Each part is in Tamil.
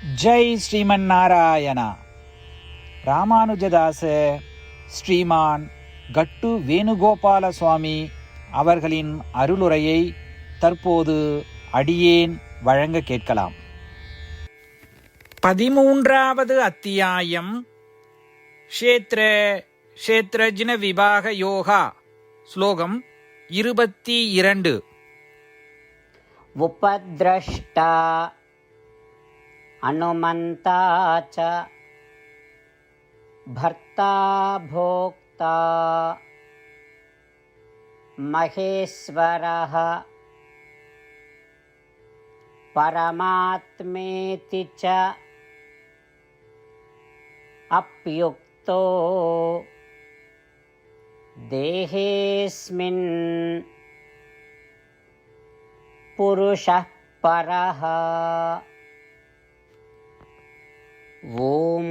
ஜெய் ஸ்ரீமன் நாராயணா ராமானுஜதாச ஸ்ரீமான் கட்டு வேணுகோபால சுவாமி அவர்களின் அருளுரையை தற்போது அடியேன் வழங்க கேட்கலாம். பதிமூன்றாவது அத்தியாயம். ஷேத்ர ஷேத்ரஜின விபாக யோகா. ஸ்லோகம் இருபத்தி இரண்டு. உபதிரஷ்டா अनुमन्ता च भर्ता भोक्ता महेश्वरः परमात्मेति च अप्युक्तो देहेऽस्मिन् पुरुषः परः। ஓம்.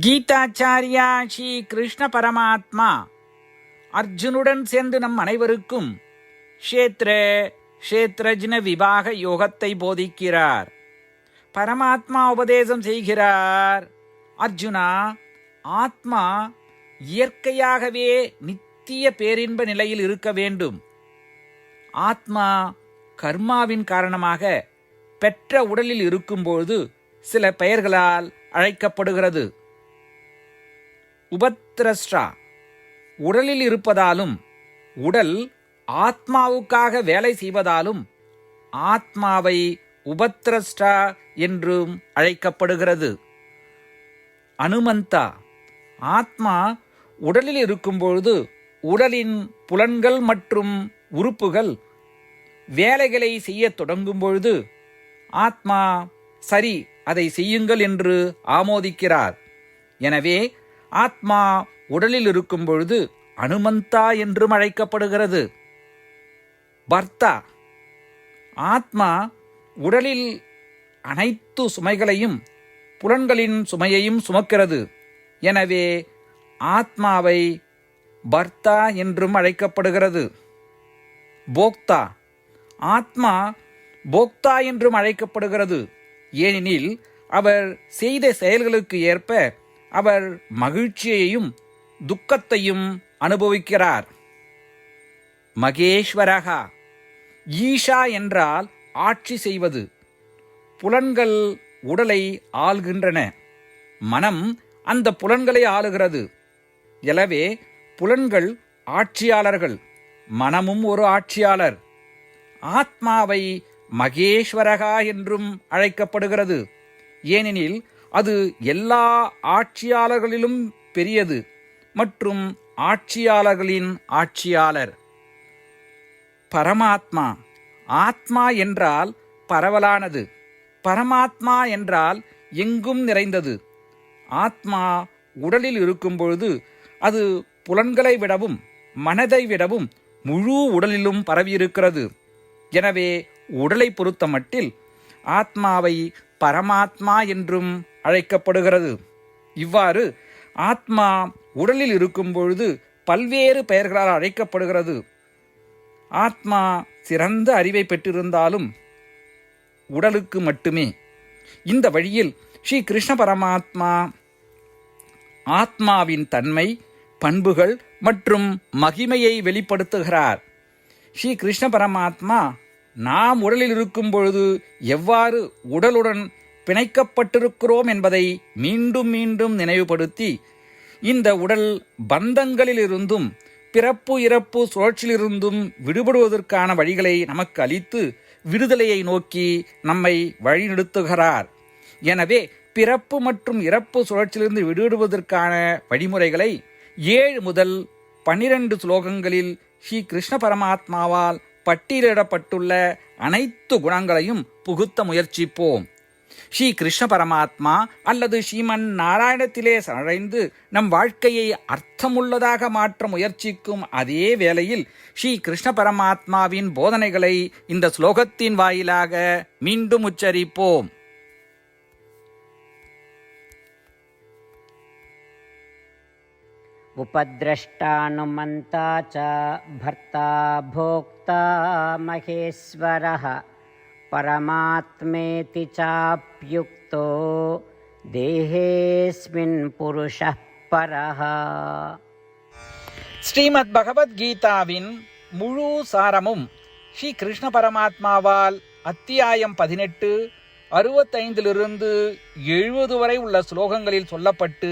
கீதாச்சாரியா ஸ்ரீ கிருஷ்ண பரமாத்மா. அர்ஜுனுடன் சேர்ந்து நம் அனைவருக்கும் ஷேத்ர க்ஷேத்ரஜ்ன விவாக யோகத்தை போதிக்கிறார். பரமாத்மா உபதேசம் செய்கிறார். அர்ஜுனா ஆத்மா இயற்கையாகவே நித்திய பேரின்ப நிலையில் இருக்க வேண்டும். ஆத்மா கர்மாவின் காரணமாக பெற்ற உடலில் இருக்கும்போது சில பெயர்களால் அழைக்கப்படுகிறது. உபத்ரஸ்ரா உடலில் இருப்பதாலும் உடல் ஆத்மாவுக்காக வேலை செய்வதாலும் ஆத்மாவை உபத்ரஸ்டா என்றும் அழைக்கப்படுகிறது. அனுமந்தா ஆத்மா உடலில் இருக்கும்பொழுது உடலின் புலன்கள் மற்றும் உறுப்புகள் வேலைகளை செய்யத் தொடங்கும் பொழுது ஆத்மா சரி அதை செய்யுங்கள் என்று ஆமோதிக்கிறார். எனவே ஆத்மா உடலில் இருக்கும் பொழுது அனுமந்தா என்றும் அழைக்கப்படுகிறது. பர்த்தா ஆத்மா உடலில் அனைத்து சுமைகளையும் புலன்களின் சுமையையும் சுமக்கிறது. எனவே ஆத்மாவை பர்த்தா என்றும் அழைக்கப்படுகிறது. போக்தா ஆத்மா போக்தா என்றும் அழைக்கப்படுகிறது. ஏனெனில் அவர் செய்த செயல்களுக்கு ஏற்ப அவர் மகிழ்ச்சியையும் துக்கத்தையும் அனுபவிக்கிறார். மகேஸ்வரகா ஈஷா என்றால் ஆட்சி செய்வது. புலன்கள் உடலை ஆள்கின்றன. மனம் அந்த புலன்களை ஆளுகிறது. எனவே புலன்கள் ஆட்சியாளர்கள். மனமும் ஒரு ஆட்சியாளர். ஆத்மாவை மகேஸ்வரகா என்றும் அழைக்கப்படுகிறது. ஏனெனில் அது எல்லா ஆட்சியாளர்களிலும் பெரியது மற்றும் ஆட்சியாளர்களின் ஆட்சியாளர். பரமாத்மா ஆத்மா என்றால் பரவலானது. பரமாத்மா என்றால் எங்கும் நிறைந்தது. ஆத்மா உடலில் இருக்கும் பொழுது அது புலன்களை விடவும் மனதை விடவும் முழு உடலிலும் பரவியிருக்கிறது. எனவே உடலை பொறுத்த மட்டில் ஆத்மாவை பரமாத்மா என்றும் அழைக்கப்படுகிறது. இவ்வாறு ஆத்மா உடலில் இருக்கும் பொழுது பல்வேறு பெயர்களால் அழைக்கப்படுகிறது. ஆத்மா சிறந்த அறிவை பெற்றிருந்தாலும் உடலுக்கு மட்டுமே. இந்த வழியில் ஸ்ரீ கிருஷ்ண பரமாத்மா ஆத்மாவின் தன்மை பண்புகள் மற்றும் மகிமையை வெளிப்படுத்துகிறார். ஸ்ரீ கிருஷ்ண பரமாத்மா நாம் உடலில் இருக்கும் பொழுது எவ்வாறு உடலுடன் பிணைக்கப்பட்டிருக்கிறோம் என்பதை மீண்டும் மீண்டும் நினைவுபடுத்தி இந்த உடல் பந்தங்களிலிருந்தும் பிறப்பு இறப்பு சுழற்சியிலிருந்தும் விடுபடுவதற்கான வழிகளை நமக்கு அளித்து விடுதலையை நோக்கி நம்மை வழிநடத்துகிறார். எனவே பிறப்பு மற்றும் இறப்பு சுழற்சியிலிருந்து விடுபடுவதற்கான வழிமுறைகளை ஏழு முதல் பன்னிரண்டு ஸ்லோகங்களில் ஸ்ரீ கிருஷ்ண பரமாத்மாவால் பட்டியலிடப்பட்டுள்ள அனைத்து குணங்களையும் புகுத்த முயற்சிப்போம். ஸ்ரீ கிருஷ்ண பரமாத்மா அல்லது ஸ்ரீமன் நாராயணத்திலே சடைந்து நம் வாழ்க்கையை அர்த்தமுள்ளதாக மாற்ற முயற்சிக்கும் அதே வேளையில் ஸ்ரீ கிருஷ்ண பரமாத்மாவின் போதனைகளை இந்த ஸ்லோகத்தின் வாயிலாக மீண்டும் உச்சரிப்போம். उपद्रष्टानुमन्ता च भर्ता भोक्ता महेश्वरः परमात्मेति चाप्युक्तो देहेऽस्मिन् पुरुषः परः ஸ்ரீமத் பகவத்கீதாவின் முழு சாரமும் ஸ்ரீ கிருஷ்ண பரமாத்மாவால் அத்தியாயம் பதினெட்டு அறுபத்தைந்திலிருந்து எழுபது வரை உள்ள ஸ்லோகங்களில் சொல்லப்பட்டு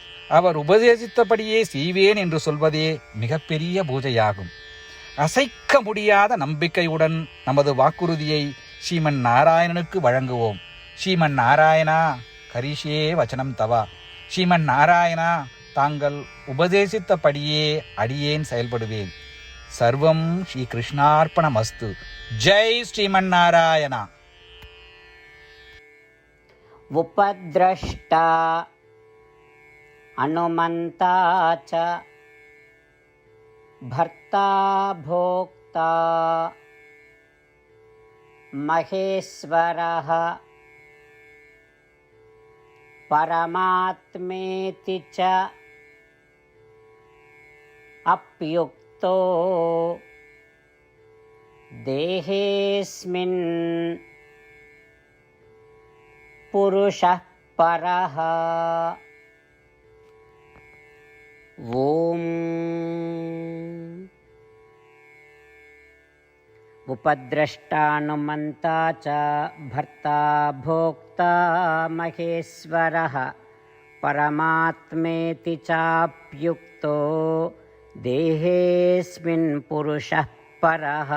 அவர் உபதேசித்தபடியே செய்வேன் என்று சொல்வதே மிகப்பெரிய பூஜையாகும் அசைக்க முடியாத நம்பிக்கையுடன் நமது வாக்குறுதியை ஸ்ரீமன் நாராயணனுக்கு வழங்குவோம் ஸ்ரீமன் நாராயணா கரிஷே வச்சனம் தவா ஸ்ரீமன் நாராயணா தாங்கள் உபதேசித்தபடியே அடியேன் செயல்படுவேன் சர்வம் ஸ்ரீ கிருஷ்ணார்ப்பணமஸ்து ஜெய் ஸ்ரீமன் நாராயணா उपद्रष्टा अनुमन्ता च भर्ता भोक्ता महेश्वरः परमात्मेति च अप्युक्तो देहेऽस्मिन् पुरुषः परः। उपद्रष्टानुमन्ता च भर्ता भोक्ता महेश्वरः परमात्मेति चाप्युक्तो देहेऽस्मिन् पुरुषः परः